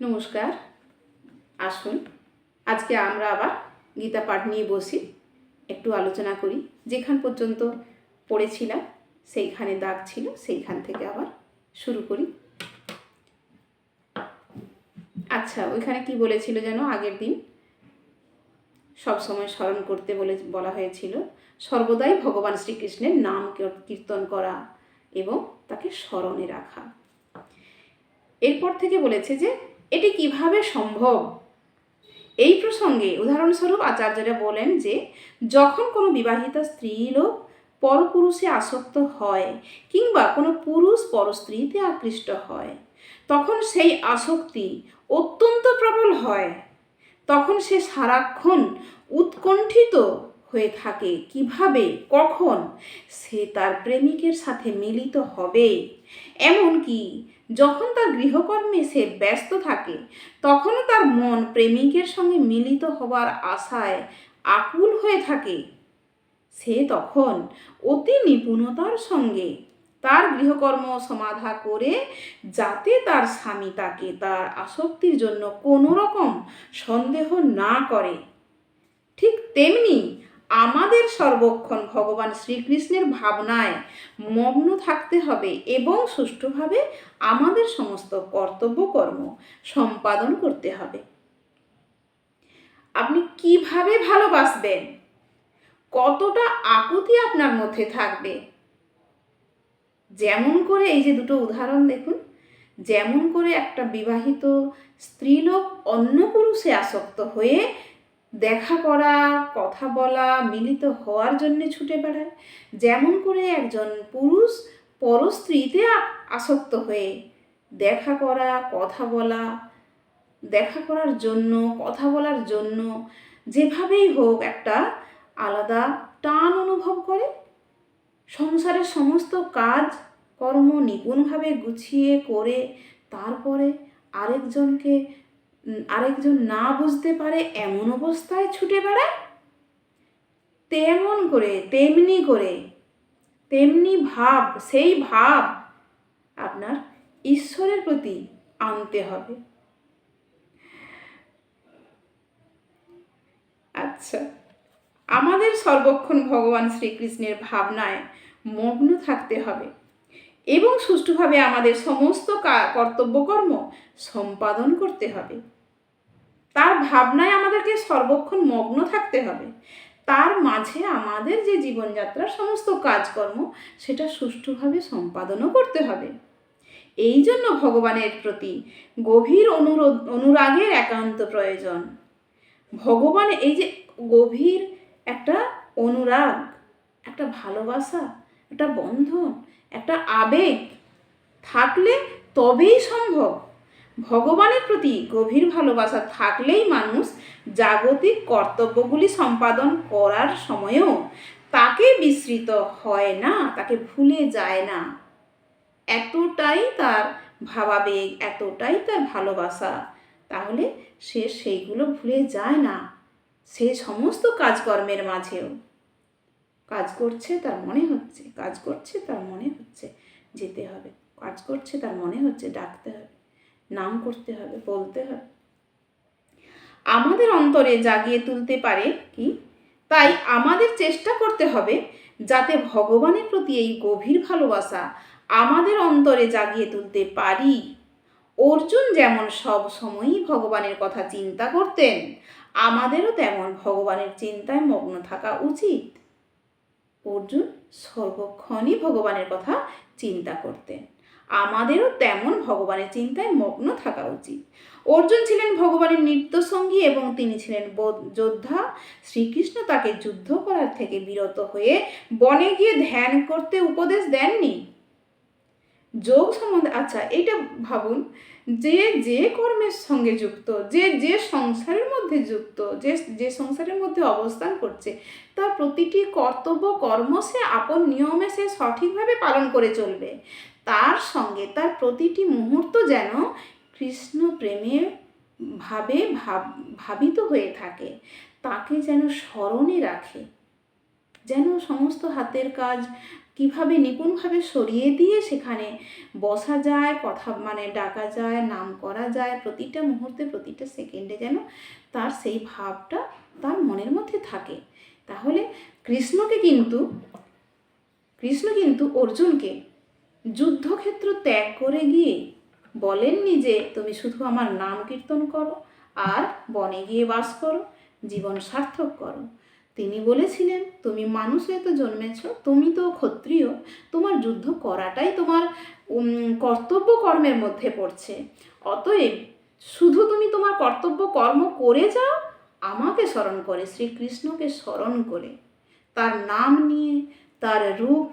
নমস্কার। আসুন, আজকে আমরা আবার গীতা পাঠ নিয়ে বসি। একটু আলোচনা করি। যেখান পর্যন্ত পড়েছিলাম, সেইখানে দাগ ছিল, সেইখান থেকে আবার শুরু করি। আচ্ছা ওইখানে কি বলেছিল যেন? আগের দিন সব সময় স্মরণ করতে বলে, বলা হয়েছিল, সর্বদাই ভগবান শ্রীকৃষ্ণের নাম কীর্তন করা এবং তাকে স্মরণে রাখা। এরপর থেকে বলেছে যে এটি কীভাবে সম্ভব? এই প্রসঙ্গে উদাহরণস্বরূপ আচার্যরা বলেন যে, যখন কোনো বিবাহিতা স্ত্রী লোক পরপুরুষে আসক্ত হয় কিংবা কোনো পুরুষ পরস্ত্রীতে আকৃষ্ট হয়, তখন সেই আসক্তি অত্যন্ত প্রবল হয়। তখন সে সারাক্ষণ উৎকণ্ঠিত হয়ে থাকে। কীভাবে? কখন? সে তার প্রেমিকের সাথে মিলিত হবে। এমনকি যখন তার গৃহকর্মে সে ব্যস্ত থাকে, তখনও তার মন প্রেমিকের সঙ্গে মিলিত হবার আশায় আকুল হয়ে থাকে। সে তখন অতি নিপুণতার সঙ্গে তার গৃহকর্ম সমাধা করে, যাতে তার স্বামী তাকে তার আসক্তির জন্য কোনো রকম সন্দেহ না করে। ঠিক তেমনি আমাদের সর্বক্ষণ ভগবান শ্রীকৃষ্ণের ভাবনায় মগ্ন থাকতে হবে এবং সুষ্ঠুভাবে আমাদের সমস্ত কর্তব্য কর্ম সম্পাদন করতে হবে। আপনি কীভাবে ভালোবাসবেন? কতটা আকুতি আপনার মধ্যে থাকবে? যেমন করে এই যে দুটো উদাহরণ দেখুন, যেমন করে একটা বিবাহিত স্ত্রীলোক অন্য পুরুষে আসক্ত হয়ে দেখা করা, কথা বলা, মিলিত হওয়ার জন্য ছুটে বেড়ায়। যেমন করে একজন পুরুষ পরস্ত্রীতে আসক্ত হয়ে দেখা করা, কথা বলা, দেখা করার জন্য, কথা বলার জন্য যেভাবেই হোক একটা আলাদা টান অনুভব করে। সংসারের সমস্ত কাজ, কর্ম নিপুণভাবে গুছিয়ে করে, তারপরে আরেকজনকে আরেকজন না বুঝতে পারে এমন অবস্থায় ছুটে বেড়ায়? তেমন করে, তেমনি করে, তেমনি ভাব, সেই ভাব আপনার ঈশ্বরের প্রতি আনতে হবে। আচ্ছা আমাদের সর্বক্ষণ ভগবান শ্রীকৃষ্ণের ভাবনায় মগ্ন থাকতে হবে এবং সুষ্ঠুভাবে আমাদের সমস্ত কর্তব্যকর্ম সম্পাদন করতে হবে। তার ভাবনায় আমাদেরকে সর্বক্ষণ মগ্ন থাকতে হবে। তার মাঝে আমাদের যে জীবনযাত্রার সমস্ত কাজকর্ম, সেটা সুষ্ঠুভাবে সম্পাদনও করতে হবে। এই জন্য ভগবানের প্রতি গভীর অনুরোধ, অনুরাগের একান্ত প্রয়োজন। ভগবান এই যে গভীর একটা অনুরাগ, একটা ভালোবাসা, একটা বন্ধন, একটা আবেগ থাকলে তবেই সম্ভব। ভগবানের প্রতি গভীর ভালোবাসা থাকলেই মানুষ জাগতিক কর্তব্যগুলি সম্পাদন করার সময়েও তাকে বিস্মৃত হয় না, তাকে ভুলে যায় না। এতটাই তার ভাবাবেগ, এতটাই তার ভালোবাসা। তাহলে সে সেইগুলো ভুলে যায় না, সে সমস্ত কাজকর্মের মাঝেও। কাজ করছে তার মনে হচ্ছে, কাজ করছে তার মনে হচ্ছে, যেতে হবে। কাজ করছে তার মনে হচ্ছে, ডাকতে হবে। নাম করতে হবে, বলতে হবে। আমাদের অন্তরে জাগিয়ে তুলতে পারে কি? তাই আমাদের চেষ্টা করতে হবে যাতে ভগবানের প্রতি এই গভীর ভালোবাসা আমাদের অন্তরে জাগিয়ে তুলতে পারি। অর্জুন যেমন সব সময়ই ভগবানের কথা চিন্তা করতেন, আমাদেরও তেমন ভগবানের চিন্তায় মগ্ন থাকা উচিত। অর্জুন সর্বক্ষণই ভগবানের কথা চিন্তা করতেন। আমাদেরও তেমন ভগবানের চিন্তায় মগ্ন থাকা উচিত। অর্জুন ছিলেন ভগবানের নিত্যসঙ্গী এবং তিনি ছিলেন যোদ্ধা। শ্রীকৃষ্ণ তাকে যুদ্ধ করার থেকে বিরত হয়ে বনে গিয়ে ধ্যান করতে উপদেশ দেননি। যোগ সম্বন্ধে আচ্ছা এটা ভাবুন, যে যে কর্মের সঙ্গে যুক্ত, যে যে সংসারের মধ্যে যুক্ত, যে যে সংসারের মধ্যে অবস্থান করছে, তার প্রতিটি কর্তব্য কর্ম সে আপন নিয়মে সে সঠিকভাবে পালন করে চলবে। তার সঙ্গে তার প্রতিটি মুহূর্ত যেন কৃষ্ণ প্রেমে ভাবে ভাব, ভাবিত হয়ে থাকে। তাকে যেন স্মরণে রাখে। যেন সমস্ত হাতের কাজ কীভাবে নিপুণভাবে সরিয়ে দিয়ে সেখানে বসা যায়, কথা মানে ডাকা যায়, নাম করা যায়, প্রতিটা মুহূর্তে, প্রতিটা সেকেন্ডে যেন তার সেই ভাবটা তার মনের মধ্যে থাকে। তাহলে কৃষ্ণকে কিন্তু, কৃষ্ণ কিন্তু অর্জুনকে যুদ্ধক্ষেত্র ত্যাগ করে গিয়ে বলেননি যে তুমি শুধু আমার নাম কীর্তন করো আর বনে গিয়ে বাস করো, জীবন সার্থক করো। তিনি বলেছিলেন, তুমি মানুষ হয়ে তো জন্মেছ, তুমি তো ক্ষত্রিয়। তোমার যুদ্ধ করাটাই তোমার কর্তব্য কর্মের মধ্যে পড়ছে। অতএব শুধু তুমি তোমার কর্তব্য কর্ম করে যাও, আমাকে স্মরণ করে, শ্রীকৃষ্ণকে স্মরণ করে। তার নাম নিয়ে তার রূপ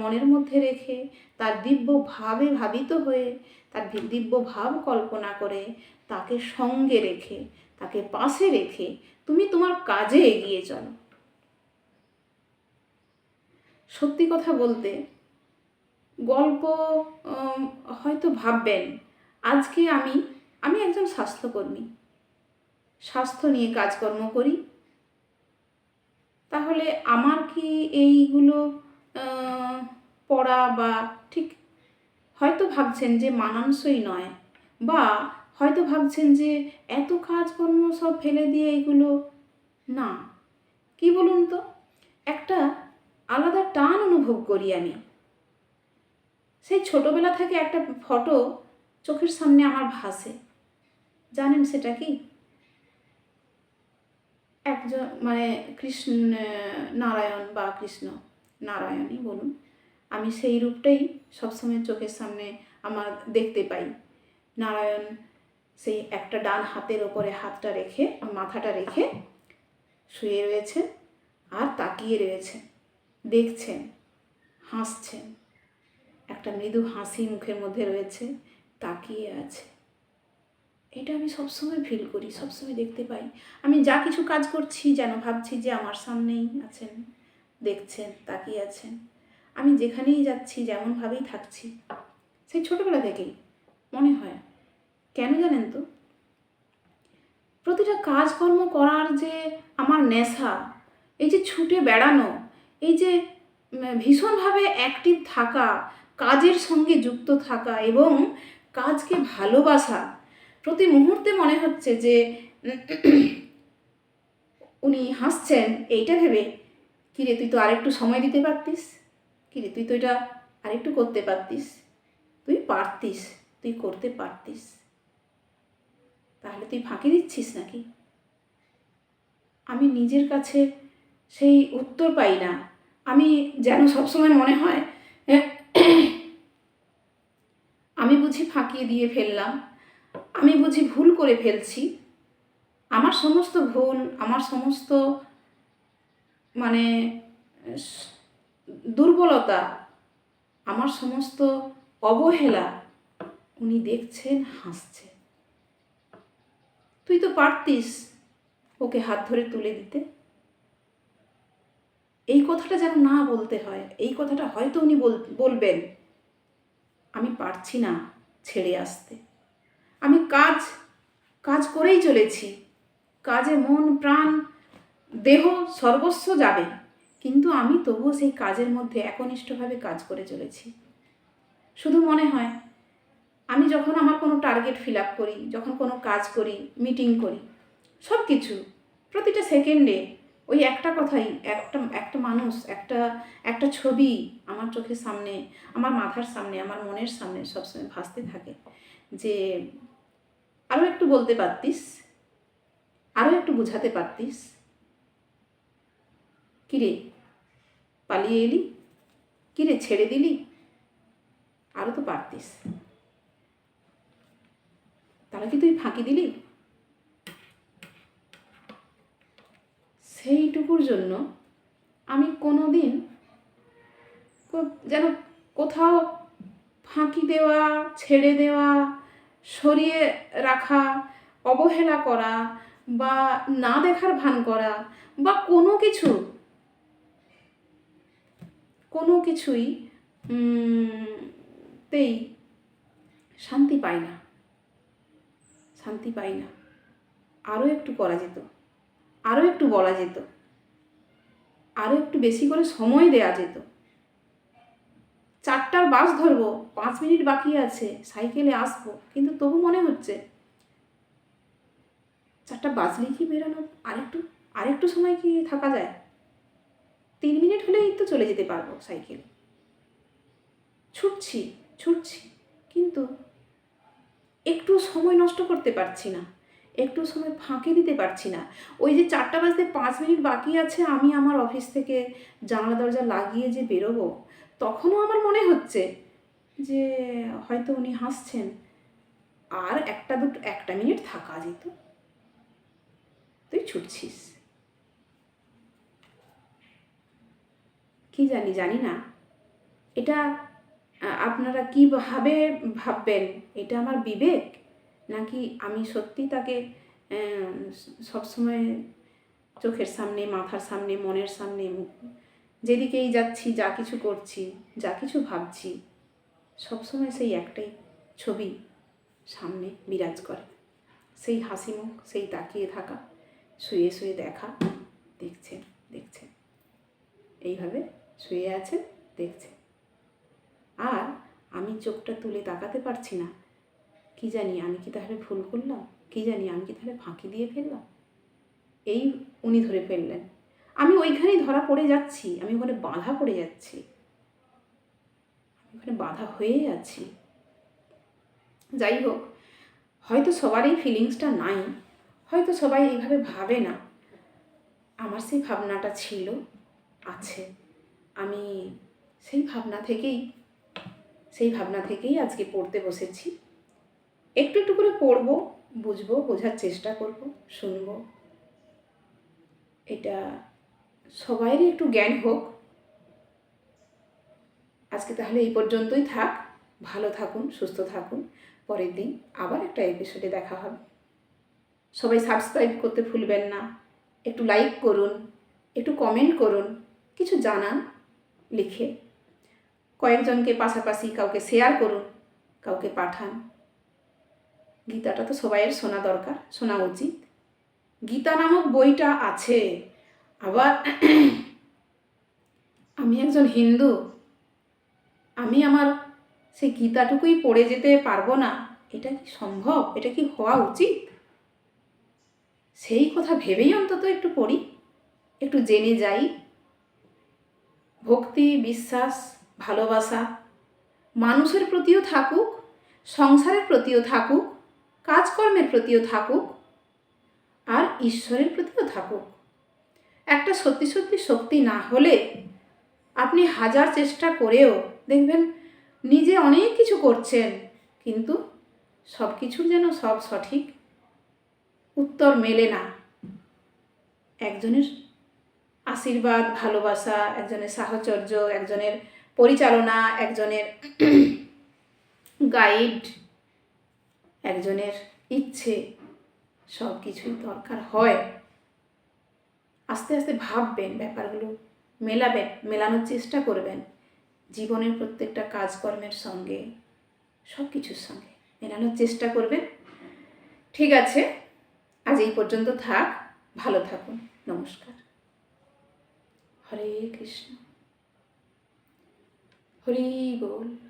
মনের মধ্যে রেখে তার দিব্য ভাবে ভাবিত হয়ে তার দিব্য ভাব কল্পনা করে তাকে সঙ্গে রেখে, তাকে পাশে রেখে তুমি তোমার কাজে এগিয়ে চলো। সত্যি কথা বলতে গল্প হয়তো ভাববেন, আজকে আমি আমি একজন স্বাস্থ্যকর্মী। স্বাস্থ্য নিয়ে কাজকর্ম করি তাহলে আমার কি এইগুলো পড়া বা ঠিক হয়তো ভাবছেন যে মানানসই নয় বা হয়তো ভাবছেন যে এত কাজকর্ম সব ফেলে দিয়ে এগুলো না। কি বলুন তো? একটা আলাদা টান অনুভব করি আমি। সেই ছোটবেলা থেকে একটা ফটো চোখের সামনে আমার ভাসে। জানেন সেটা কি? একজন মানে কৃষ্ণ, নারায়ণ বা কৃষ্ণ, নারায়ণই বলুন, আমি সেই রূপটাই সবসময় চোখের সামনে আমার দেখতে পাই। নারায়ণ সেই একটা ডান হাতের ওপরে হাতটা রেখে, মাথাটা রেখে শুয়ে রয়েছেন আর তাকিয়ে রয়েছে দেখছেন, হাসছেন। একটা মৃদু হাসি মুখের মধ্যে রয়েছে, তাকিয়ে আছে। এটা আমি সবসময় ফিল করি, সবসময় দেখতে পাই। আমি যা কিছু কাজ করছি, যেন ভাবছি যে আমার সামনেই আছেন, দেখছেন, তাকিয়ে আছেন। আমি যেখানেই যাচ্ছি, যেমনভাবেই থাকছি। সেই ছোটোবেলা থেকেই মনে হয়। কেন জানেন তো? প্রতিটা কাজকর্ম করার যে আমার নেশা, এই যে ছুটে বেড়ানো, এই যে ভীষণভাবে অ্যাক্টিভ থাকা, কাজের সঙ্গে যুক্ত থাকা এবং কাজকে ভালোবাসা প্রতি মুহূর্তে মনে হচ্ছে যে, উনি হাসছেন, এইটা ভেবে। কিরে, তুই তো আরেকটু সময় দিতে পারতিস? কিরে, তুই তো এটা আরেকটু করতে পারতিস? তুই পারতিস, তুই করতে পারতিস। তাহলে তুই ফাঁকি দিচ্ছিস নাকি? আমি নিজের কাছে সেই উত্তর পাই না। আমি যেন সবসময় মনে হয়, আমি বুঝি ফাঁকিয়ে দিয়ে ফেললাম। আমি বুঝি ভুল করে ফেলছি। আমার সমস্ত ভুল, আমার সমস্ত মানে দুর্বলতা, আমার সমস্ত অবহেলা, উনি দেখছেন, হাসছে। তুই তো পারতিস ওকে হাত ধরে তুলে দিতে। এই কথাটা যেন না বলতে হয়, এই কথাটা হয়তো উনি বল- বলবেন। আমি পারছি না ছেড়ে আসতে। আমি কাজ কাজ করেই চলেছি। কাজে মন, প্রাণ, দেহ সর্বস্ব যাবে। কিন্তু আমি তবুও সেই কাজের মধ্যে একনিষ্ঠভাবে কাজ করে চলেছি। শুধু মনে হয়, আমি যখন আমার কোনো টার্গেট ফিল আপ করি, যখন কোনো কাজ করি মিটিং করি সব কিছু প্রতিটা সেকেন্ডে ওই একটা কথাই, একটা একটা মানুষ, একটা একটা ছবি আমার চোখের সামনে, আমার মাথার সামনে, আমার মনের সামনে সবসময় ভাসতে থাকে যে আরও একটু বলতে পারতিস? আরও একটু বোঝাতে পারতিস? কিরে, পালিয়ে এলি? কিরে, ছেড়ে দিলি? আরও তো পারতিস। তাহলে কি তুই ফাঁকি দিলি? সেইটুকুর জন্য আমি কোনো দিন যেন কোথাও ফাঁকি দেওয়া, ছেড়ে দেওয়া সরিয়ে রাখা, অবহেলা করা বা না দেখার ভান করা বা কোনো কিছু, কোনো কিছুই তেই শান্তি পাই না। শান্তি পাই না। আরও একটু করা যেত। আরও একটু বলা যেত। আরও একটু বেশি করে সময় দেওয়া যেত। চারটার বাস ধরবো, পাঁচ মিনিট বাকি আছে, সাইকেলে আসব, কিন্তু তবু মনে হচ্ছে। চারটা বাজলেই কি বেরোনো আরেকটু আরেকটু সময় কি থাকা যায়? তিন মিনিট হলেই তো চলে যেতে পারব সাইকেলে। ছুটছি ছুটছি, কিন্তু একটু সময় নষ্ট করতে পারছি না, একটু সময় ফাঁকে দিতে পারছি না। ওই যে চারটা বাজতে পাঁচ মিনিট বাকি আছে, আমি আমার অফিস থেকে জানলা দরজা লাগিয়ে যে বেরোবো তখনও আমার মনে হচ্ছে যে হয়তো উনি হাসছেন। আর একটা দুটো, একটা মিনিট থাকা যেত। তুই ছুটছিস। কি জানি জানি না। এটা আপনারা কীভাবে ভাববেন? এটা আমার বিবেক? নাকি আমি সত্যি তাকে সবসময় চোখের সামনে, মাথার সামনে, মনের সামনে যেদিকেই যাচ্ছি, যা কিছু করছি, যা কিছু ভাবছি, সবসময় সেই একটাই ছবি সামনে বিরাজ করে। সেই হাসি মুখ, সেই তাকিয়ে থাকা, শুয়ে শুয়ে দেখা দেখছেন দেখছেন এইভাবে শুয়ে আছেন দেখছেন আর আমি চোখটা তুলে তাকাতে পারছি না। কি জানি আমি কি তাহলে ভুল করলাম? কি জানি আমি কি তাহলে ফাঁকি দিয়ে ফেললাম? এই উনি ধরে ফেললেন। আমি ওইখানেই ধরা পড়ে যাচ্ছি, আমি ওখানে বাধা পড়ে যাচ্ছি। আমি ওখানে বাধা হয়ে আছি। যাই হোক, হয়তো সবারই ফিলিংসটা নাই, হয়তো সবাই এইভাবে ভাবে না। আমার সেই ভাবনাটা ছিল, আছে। আমি সেই ভাবনা থেকেই, সেই ভাবনা থেকেই আজকে পড়তে বসেছি। একটু একটু করে পড়ব, বুঝব, বোঝার চেষ্টা করব, শুনব। এটা সবাইরই একটু জ্ঞান হোক। আজকে তাহলে এই পর্যন্তই থাক। ভালো থাকুন, সুস্থ থাকুন। পরের দিন আবার একটা এপিসোডে দেখা হবে। সবাই সাবস্ক্রাইব করতে ভুলবেন না। একটু লাইক করুন, একটু কমেন্ট করুন, কিছু জানান, লিখে। কয়েকজনকে পাশাপাশি কাউকে শেয়ার করুন, কাউকে পাঠান। গীতাটা তো সবাইয়ের শোনা দরকার, শোনা উচিত। গীতা নামক বইটা আছে। আবার আমি একজন হিন্দু, আমি আমার সেই গীতাটুকুই পড়ে যেতে পারব না, এটা কি সম্ভব? এটা কি হওয়া উচিত? সেই কথা ভেবেই অন্তত একটু পড়ি, একটু জেনে যাই। ভক্তি, বিশ্বাস, ভালোবাসা, মানুষের প্রতিও থাকুক, সংসারের প্রতিও থাকুক, কাজকর্মের প্রতিও থাকুক, আর ঈশ্বরের প্রতিও থাকুক। একটা সত্যি সত্যি শক্তি না হলে আপনি হাজার চেষ্টা করেও দেখবেন নিজে অনেক কিছু করছেন, কিন্তু সব কিছুর যেন সব সঠিক উত্তর মেলে না। একজনের আশীর্বাদ, ভালোবাসা, একজনের সাহচর্য, একজনের পরিচালনা, একজনের গাইড একজনের ইচ্ছে সব কিছুই দরকার হয়। আস্তে আস্তে ভাববেন ব্যাপারগুলো, মেলাবেন, মেলানোর চেষ্টা করবেন জীবনের প্রত্যেকটা কাজকর্মের সঙ্গে সব কিছুর সঙ্গে মেলানোর চেষ্টা করবেন। ঠিক আছে, আজ এই পর্যন্ত থাক, ভালো থাকুন, নমস্কার। হরে কৃষ্ণ। হরি বল।